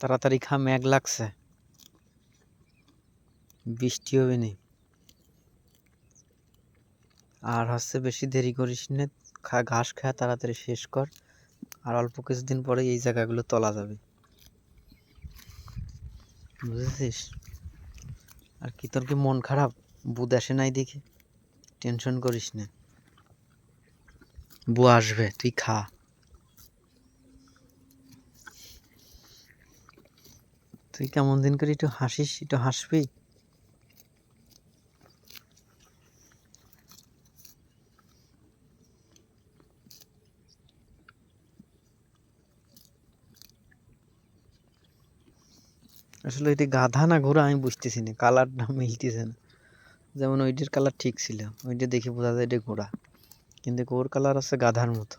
তাড়াতাড়ি খা মেঘ লাগছে। বৃষ্টি হবে নি। আর হচ্ছে বেশি দেরি করিস না, খা, ঘাস খা, তাড়াতাড়ি শেষ কর। আর অল্প কিছুদিন পরে এই জায়গাগুলো তোলা যাবে। বুঝেছিস? আর কি, তোর কি মন খারাপ? বুধ আসে নাই দেখে। টেনশন করিস না। বু আসবে, তুই খা। তুই কেমন দিন করে একটু হাসিস, একটু হাসবি? আসলে ওইটা গাধা না ঘোড়া আমি বুঝতেছি না, কালারটা মিলতেছে না। যেমন ওইটার কালার ঠিক ছিল, ওইটা দেখে বোঝা যায় এটা ঘোড়া। কিন্তু ওর কালার আছে গাধার মতো।